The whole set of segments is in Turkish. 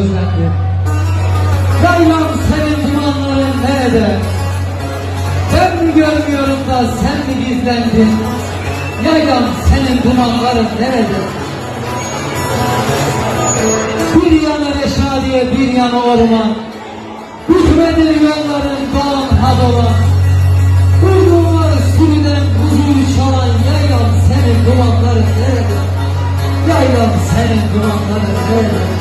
özlendi. Yaylam senin dumanların nerede? Ben görmüyorum da sen mi gizlendin? Yaylam senin dumanların nerede? Bir yana reşadiye bir yana orman. Hükmedir yolların dağın hadolan. Kurduğumları sürüden huzuru çalan yaylam senin dumanların nerede? Yaylam senin dumanların nerede?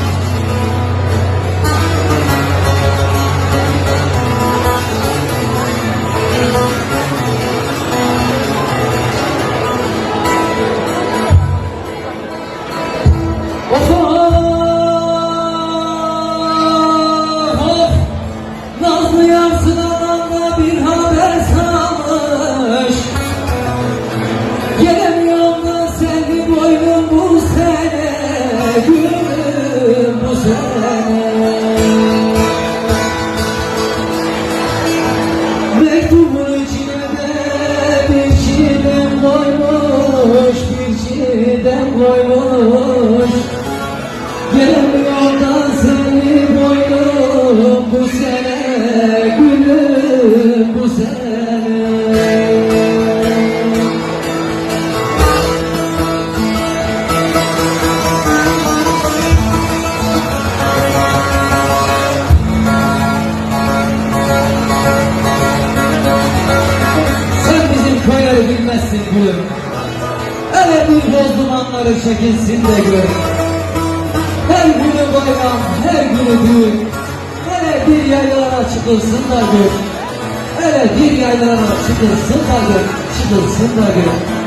Make the world gülüm Hele bir boz dumanları çekilsin de gör. Her günü bayram, her günü düğün. Hele bir yaylalara çıkılsın da gör. Hele bir yaylalara çıkılsın da gör Çıkılsın da gör.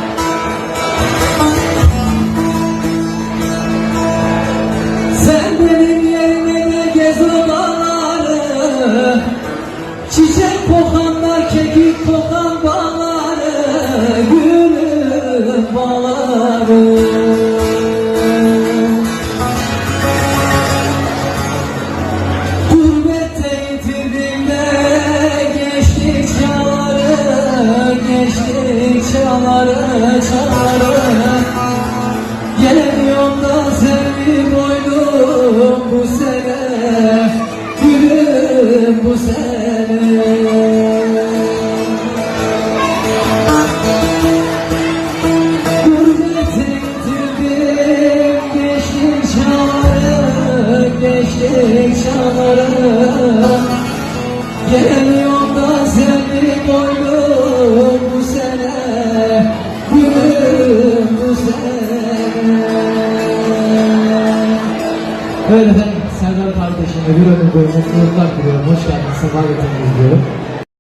Çiçek kokanlar, kekik kokan bağları Geçtik çağları Gelemiyorum da seni boynum bu sene Gülüm bu sene Evet efendim Serdar kardeşime bir ömür boyu mutluluklar diliyorum. Hoş geldiniz, sefa getirdiniz diyorum.